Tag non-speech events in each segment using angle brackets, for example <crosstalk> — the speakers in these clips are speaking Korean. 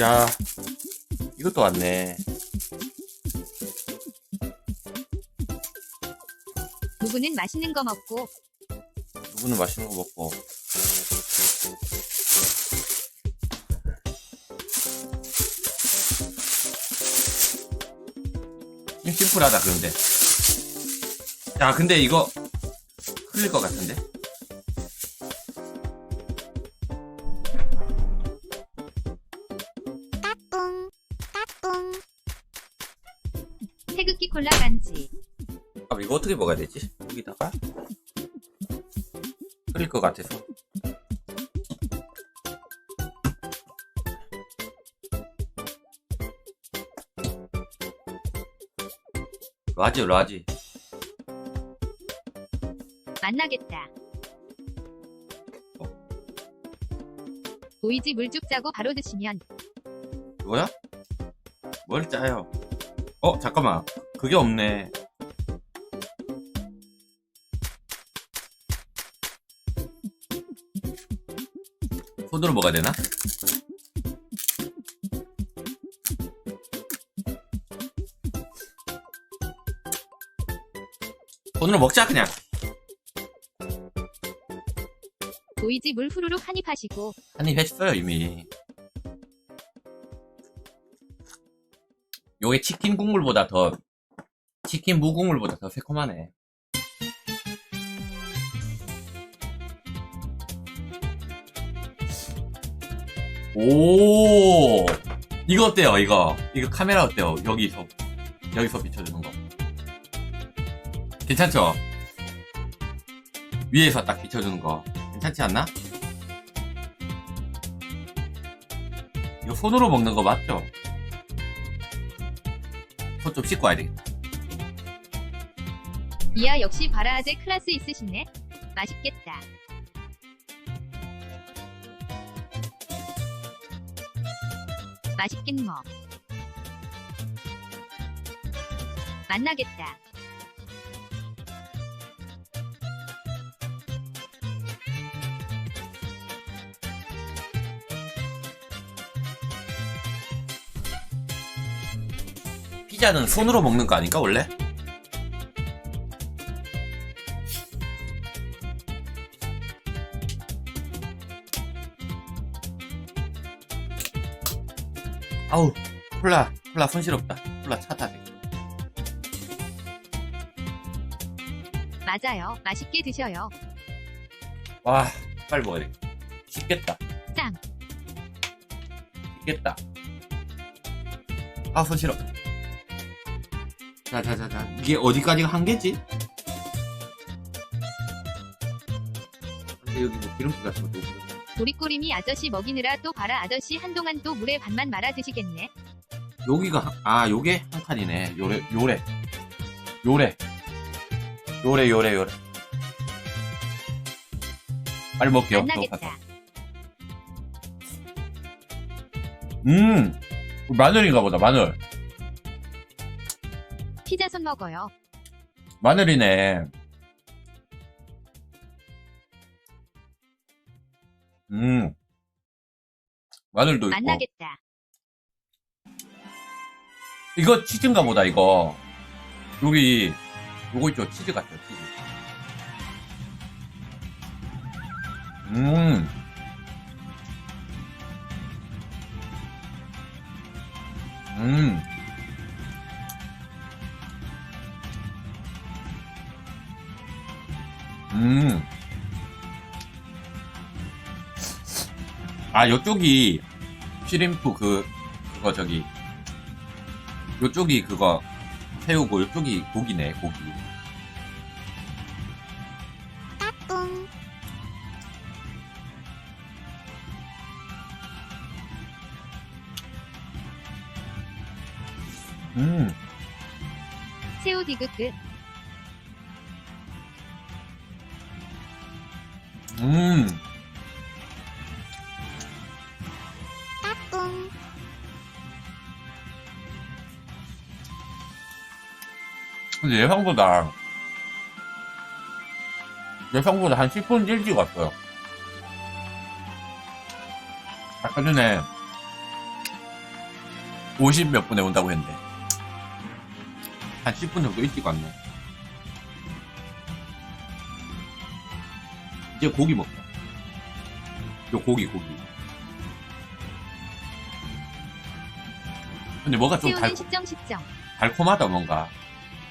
야, 이것도 왔네. 누구는 맛있는 거 먹고 누구는 맛있는 거 먹고. 좀 심플하다, 그런데. 야, 근데 이거 흘릴 것 같은데? 태극기 콜라 간지 아, 이거 어떻게 먹어야 되지? 여기다가? 흘릴 것 같아서. 라지, 라지. 만나겠다. 보이지 물쭉 짜고 바로 드시면 이거야? 뭘 짜요? 어, 잠깐만. 그게 없네. 손으로 먹어야 되나? 손으로 먹자, 그냥. 보이지 물 후루룩 한입 하시고 한입 했어요, 이미. 요게 치킨 국물보다 더, 치킨 무국물보다 더 새콤하네. 오! 이거 어때요, 이거? 이거 카메라 어때요? 여기서, 여기서 비춰주는 거. 괜찮죠? 위에서 딱 비춰주는 거. 괜찮지 않나? 이거 손으로 먹는 거 맞죠? 손좀 씻고 와야 되겠다. 이야 역시 바라아제 클라스 있으시네. 맛있겠다. 맛있긴 뭐. 만나겠다. 피자는 손으로 먹는 거 아닌가, 원래? 아우, 콜라, 콜라 손실없다. 콜라 차다. 맞아요. 맛있게 드셔요. 와, 빨리 먹어야 돼. 쉽겠다. 짱. 쉽겠다. 아, 손 싫어. 자, 자, 자, 자. 이게 어디까지가 한계지? 근데 여기 뭐 기름기 같은 것도 없고. 도리꼬림이 아저씨 먹이느라 또 바라 아저씨 한동안 또 물에 반만 말아 드시겠네. 여기가, 한- 아, 요게 한 칸이네. 요래, 요래. 요래. 요래, 요래, 요래. 빨리 먹게요. 또 가서. 만나겠다. 음! 마늘인가 보다, 마늘. 피자 손 먹어요. 마늘이네. 음. 마늘도 있고. 만나겠다. 이거 치즈인가 보다, 이거. 여기, 요거 있죠? 치즈 같죠, 치즈. 음. 음. 음. 아, 요쪽이, 시림프 그, 그거 저기, 요쪽이 그거, 새우고, 요쪽이 고기네, 고기. 음, 새우 디귿 끝. 음. 근데 예상보다 예상보다 한 10분 일찍 왔어요. 아까 전에 50 몇 분에 온다고 했는데 한 10분 정도 일찍 왔네 이제 고기 먹자 요 고기 고기 근데 뭐가 좀 달, 새우는 식정 식정. 달콤하다 뭔가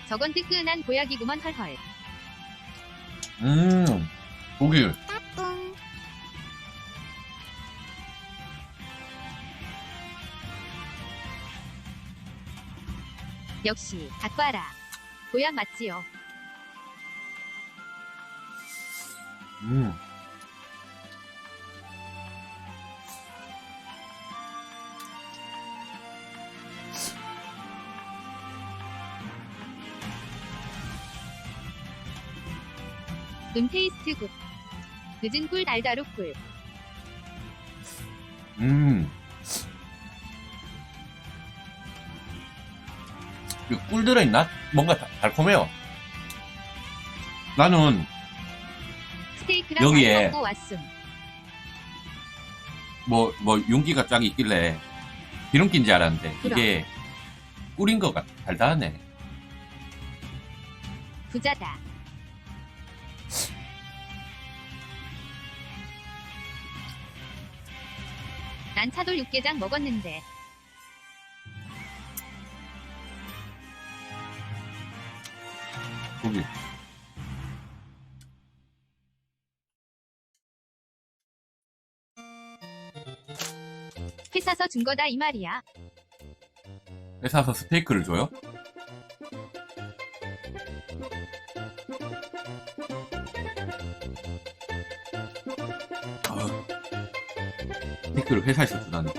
저건 뜨끈한 보약이구먼 헐헐. 음 고기 역시 닭바라. 보약 맞지요. 음 음테이스트 굿. 늦은 꿀 달다루 꿀. 음. 이꿀 들어있나? 뭔가 다- 달콤해요. 나는 여기에. 뭐, 뭐, 윤기가 쫙 있길래 기름기인지 알았는데 이게 꿀인 것 같아. 달달하네. 부자다. 난 차돌 육개장 먹었는데 고기. 사서 준 거다 이 말이야. 회사서 스테이크를 줘요? 아, 스테이크를 회사에서 주다니.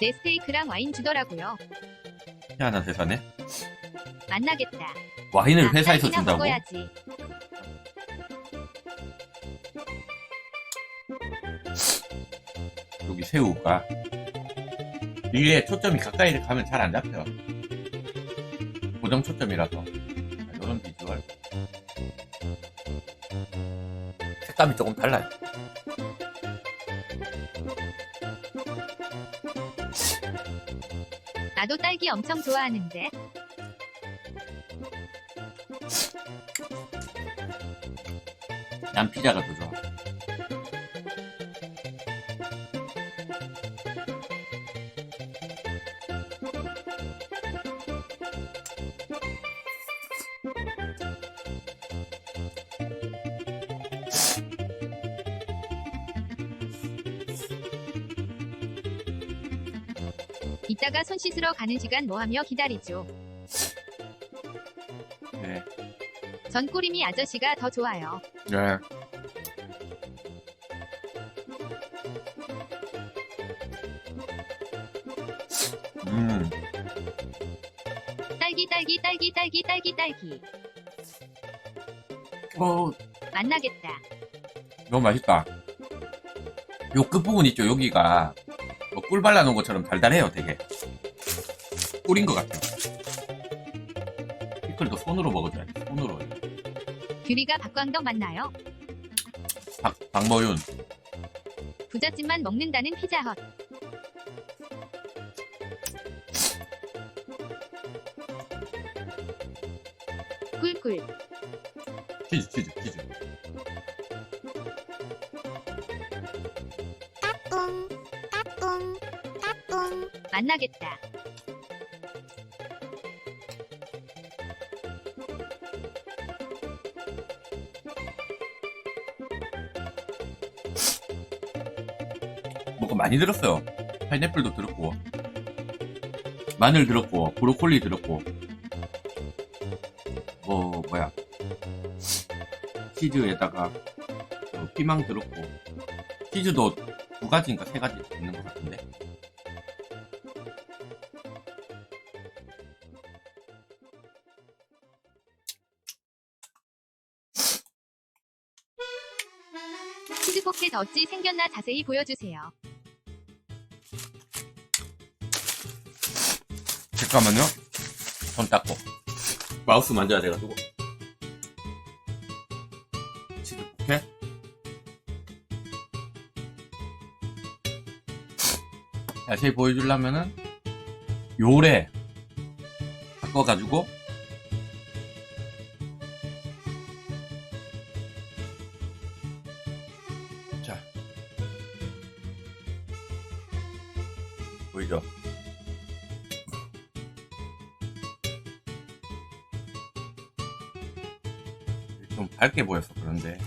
내 스테이크랑 와인 주더라고요. 희한한 회사네. 만나겠다. 와인을 나 회사에서 딸기나 준다고? 먹어야지. 새우가 이게 초점이 가까이 가면 잘 안 잡혀 고정 초점이라서. 이런 비주얼. 색감이 조금 달라요. 나도 딸기 엄청 좋아하는데. 난 피자가 더 좋아 이따가 손 씻으러 가는 시간 뭐하며 기다리죠. 네. 전 꼬리미 아저씨가 더 좋아요. 네. 음, 딸기 딸기 딸기 딸기 딸기 딸기 어, 만나겠다. 너무 맛있다. 요 끝부분 있죠, 여기가. 뭐 꿀 발라놓은 것처럼 달달해요, 되게. 꿀인 것 같아요. 피클도 손으로 먹어줘야 돼, 손으로. 규리가 박광덕 맞나요? 박, 박모윤. 부잣집만 먹는다는 피자헛. 꿀꿀 치즈, 치즈, 치즈. 만나겠다. 뭐가 많이 들었어요. 파인애플도 들었고, 마늘 들었고, 브로콜리 들었고, 뭐, 뭐야. 치즈에다가 어, 피망 들었고, 치즈도 두 가지인가 세 가지 있는 어찌 생겼나 자세히 보여주세요. 잠깐만요. 손 닦고. 마우스 만져야 돼가지고. 치즈 포켓. 자세히 보여주려면은 요래 바꿔가지고 좀 밝게 보여서 그런데.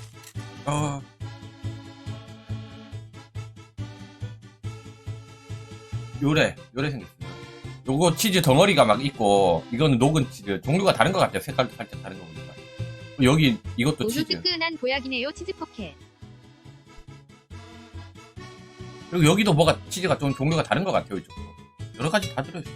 어. 요래 요래 생겼어요 요거 치즈 덩어리가 막 있고 이거는 녹은 치즈 종류가 다른 것 같아요. 색깔도 살짝 다른 거 보니까. 여기 이것도 치즈. 뜨끈한 보약이네요 치즈 포켓. 그리고 여기도 뭐가 치즈가 좀 종류가 다른 것 같아요 이쪽도. 여러 가지 다 들어있어요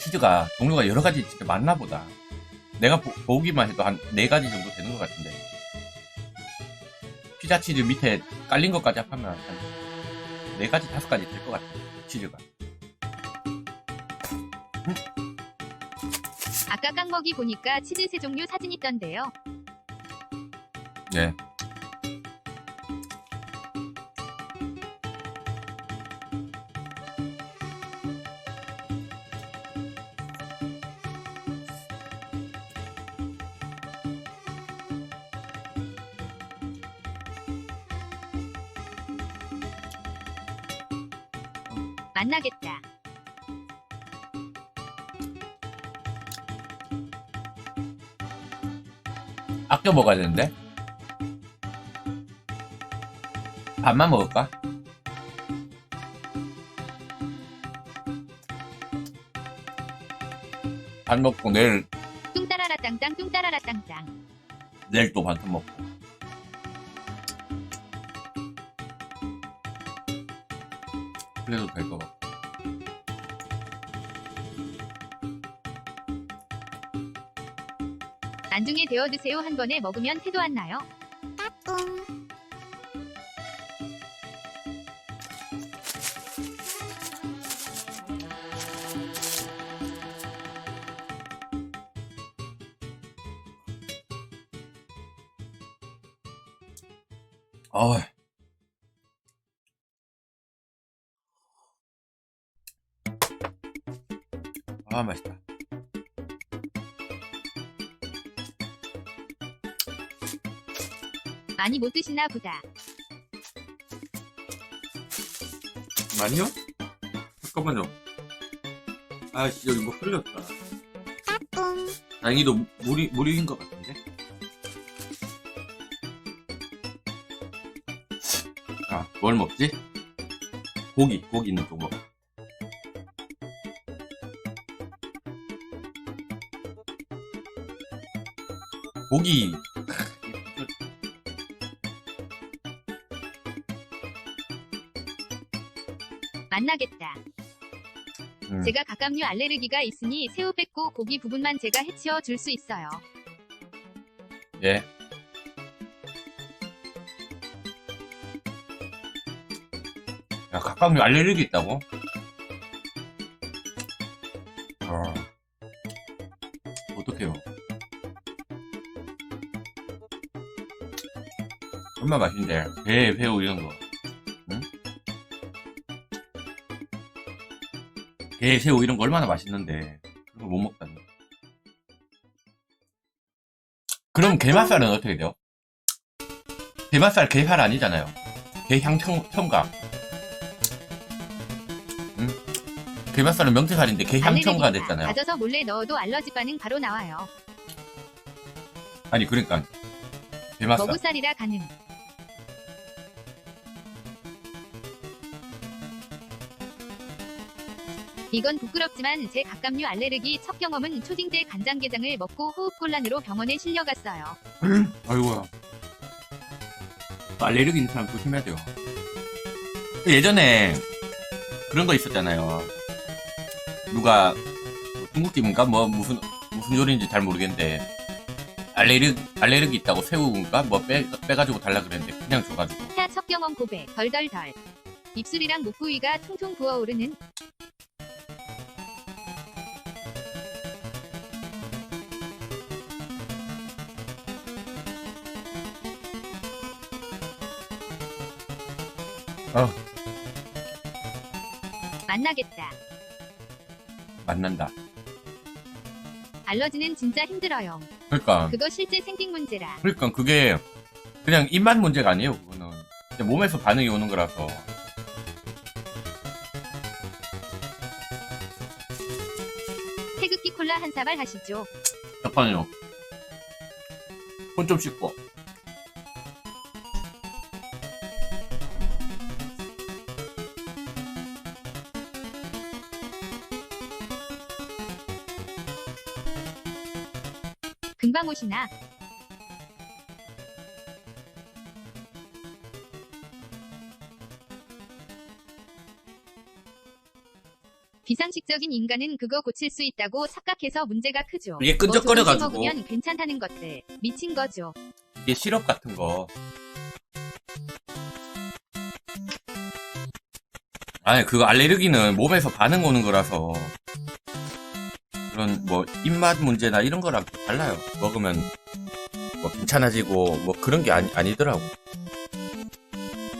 치즈가 종류가 여러 가지 진짜 많나 보다. 내가 보, 보기만 해도 한 네 가지 정도 되는 것 같은데. 피자 치즈 밑에 깔린 것까지 합하면 한 네 가지 다섯 가지 될 것 같아요 치즈가. 아까 깡먹이 보니까 치즈 세 종류 사진 있던데요. 네 만나겠다. 아껴 먹어야 되는데 밥만 먹을까? 밥 먹고 내일 뚱따라라 땅땅 뚱따라라 땅땅. 내일 또 반찬 먹고 그래도 될 것 같고 안중에 데워 드세요 한 번에 먹으면 태도 안 나요. 어이. 아 맛있다 많이 못 드시나 보다. 아니요? 잠깐만요. 아, 씨, 여기 뭐 흘렸다. 다행히도 무- 물이, 물인 것 같은데? 아, 뭘 먹지? 고기, 고기 있는 쪽 먹어. 고기. 만나겠다. 음. 제가 각각류 알레르기가 있으니 새우 뺏고 고기 부분만 제가 해치워 줄 수 있어요. 예. 야, 각각류 알레르기 있다고? 얼마 맛있는데. 배, 새우 이런 거. 응? 게, 새우 이런 거 얼마나 맛있는데. 거못 먹다니. 그럼 게맛살은 어떻게 돼요? 게맛살 게살 아니잖아요. 게향 첨, 첨가. 응? 게맛살은 명태살인데 게향 첨가 됐잖아요. 가져서 몰래 넣어도 알러지 반응 바로 나와요. 아니 그러니까 게맛살. 먹우살이라 가능. 이건 부끄럽지만 제 각각류 알레르기 첫 경험은 초딩 때 간장게장을 먹고 호흡곤란으로 병원에 실려갔어요. <laughs> 아이고야. 알레르기 있는 사람 조심해야 돼요. 예전에 그런 거 있었잖아요. 누가 뭐 중국집인가 뭐 무슨 무슨 요리인지 잘 모르겠는데 알레르기 알레르기 있다고 새우인가 뭐 빼 빼가지고 달라 그랬는데 그냥 줘가지고 타첫 경험 고백 덜덜덜. 입술이랑 목 부위가 퉁퉁 부어오르는 아 만나겠다. 만난다. 알러지는 진짜 힘들어요. 그러니까 그거 실제 생긴 문제라. 그러니까 그게 그냥 입맛 문제가 아니에요. 그거는 그냥 몸에서 반응이 오는 거라서. 태극기 콜라 한 사발 하시죠. 잠깐요. 손 좀 씻고. 오시나. 비상식적인 인간은 그거 고칠 수 있다고 착각해서 문제가 크죠. 이게 뭐 끈적거려가지고. 조금씩 먹으면 괜찮다는 것들 미친 거죠. 이게 시럽 같은 거. 아니, 그거 알레르기는 몸에서 반응 오는 거라서. 그런, 뭐, 입맛 문제나 이런 거랑 달라요. 먹으면, 뭐, 괜찮아지고, 뭐, 그런 게 아니, 아니더라고.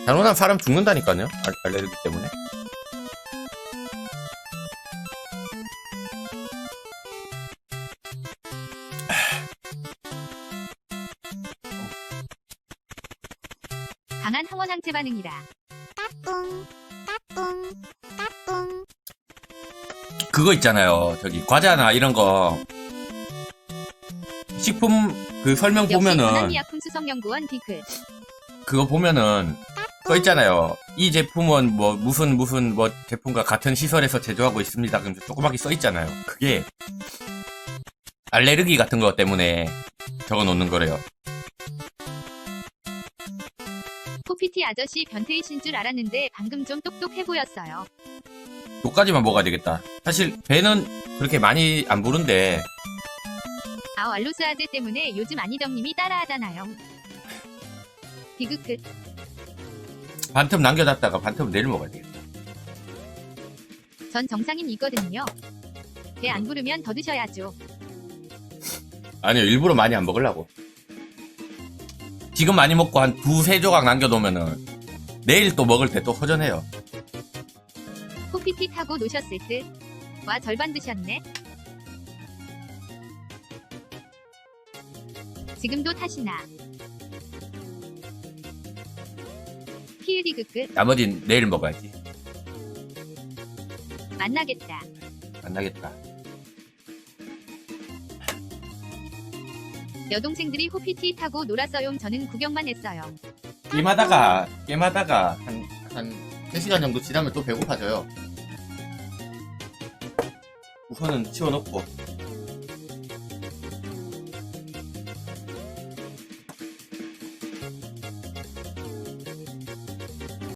잘못하면 사람 죽는다니까요. 알, 알레르기 때문에. 강한 항원 항체 반응이라. 그거 있잖아요. 저기, 과자나 이런 거. 식품, 그 설명 보면은. 수석연구원. 그거 보면은 써 있잖아요. 이 제품은 뭐 무슨 무슨 뭐 제품과 같은 시설에서 제조하고 있습니다. 그럼 조그맣게 써 있잖아요. 그게 알레르기 같은 거 때문에 적어 놓는 거래요. 코피티 아저씨 변태이신 줄 알았는데 방금 좀 똑똑해 보였어요. 요까지만 먹어야 되겠다. 사실 배는 그렇게 많이 안 부른데 아 알로스 아재 때문에 요즘 아니덤님이 따라하잖아요. 디그크. 반틈 남겨놨다가 반틈 내일 먹어야 되겠다. 전 정상인 이거든요. 배 안 부르면 더 드셔야죠. 아니요, 일부러 많이 안 먹으려고. 지금 많이 먹고 한 두세 조각 남겨놓으면은 내일 또 먹을 때 또 허전해요. 코피티 타고 노셨을 듯. 와 절반 드셨네. 지금도 타시나. 피으디 그끝 나머진 내일 먹어야지. 만나겠다. 만나겠다. 여동생들이 호피티 타고 놀았어요. 저는 구경만 했어요. 게임하다가 게임하다가 한, 한 3시간 정도 지나면 또 배고파져요. 우선은 치워놓고